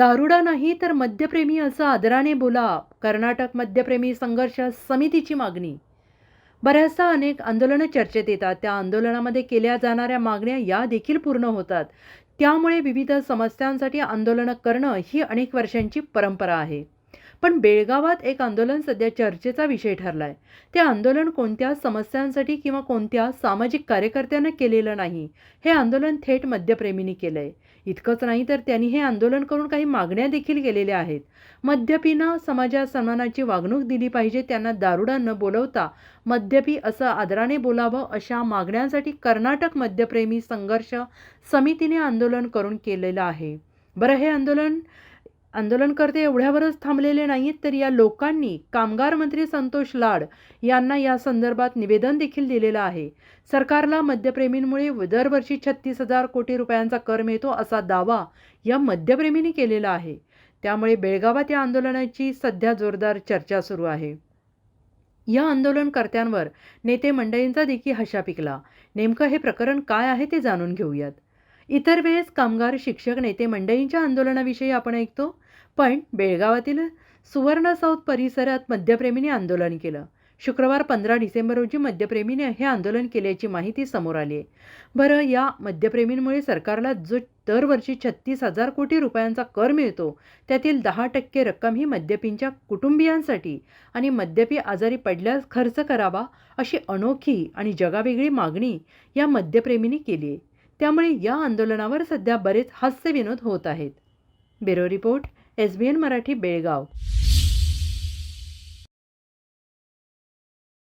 दारुडा नाही तर मद्यप्रेमी असं आदराने बोला. कर्नाटक मद्यप्रेमी संघर्ष समितीची मागणी. बऱ्याचदा अनेक आंदोलनं चर्चेत येतात. त्या आंदोलनामध्ये केल्या जाणाऱ्या मागण्या या देखील पूर्ण होतात. त्यामुळे विविध समस्यांसाठी आंदोलनं करणं ही अनेक वर्षांची परंपरा आहे. पण बेळगावात एक आंदोलन सध्या चर्चेचा विषय ठरला आहे ते आंदोलन कोणत्या समस्यांसाठी किंवा कोणत्या सामाजिक कार्यकर्त्यानं केलेलं नाही हे आंदोलन थेट मद्यप्रेमींनी केलं आहे इतकंच नाही तर त्यांनी हे आंदोलन करून काही मागण्या देखील केलेल्या आहेत. मद्यपींना समाजात सन्मानाची वागणूक दिली पाहिजे त्यांना दारुडा न बोलवता मद्यपी असं आदराने बोलावं अशा मागण्यांसाठी कर्नाटक मद्यप्रेमी संघर्ष समितीने आंदोलन करून केलेलं आहे. बरं हे आंदोलन आंदोलनकर्ते एवढ्यावरच थांबलेले नाहीत तर या लोकांनी कामगार मंत्री संतोष लाड यांना या संदर्भात निवेदन देखील दिलेलं आहे. सरकारला मद्यप्रेमींमुळे दरवर्षी छत्तीस हजार कोटी रुपयांचा कर मिळतो असा दावा या मद्यप्रेमींनी केलेला आहे. त्यामुळे बेळगावात या आंदोलनाची सध्या जोरदार चर्चा सुरू आहे. या आंदोलनकर्त्यांवर नेते मंडळींचा देखील हशा पिकला नेमकं हे प्रकरण काय आहे ते जाणून घेऊयात. इतर वेळेस कामगार शिक्षक नेते मंडळींच्या आंदोलनाविषयी आपण ऐकतो. पण बेळगावातील सुवर्ण साऊथ परिसरात मद्यप्रेमीने आंदोलन केलं. शुक्रवार पंधरा डिसेंबर रोजी मद्यप्रेमीने हे आंदोलन केल्याची माहिती समोर आली आहे. बरं या मद्यप्रेमींमुळे सरकारला जो दरवर्षी छत्तीस हजार कोटी रुपयांचा कर मिळतो त्यातील दहा टक्के रक्कम ही मद्यपींच्या कुटुंबियांसाठी आणि मद्यपी आजारी पडल्यास खर्च करावा अशी अनोखी आणि जगावेगळी मागणी या मद्यप्रेमींनी केली आहे. त्यामुळे या आंदोलनावर सध्या बरेच हास्यविनोद होत आहेत. Bureau report S B N Marathi Belgaum.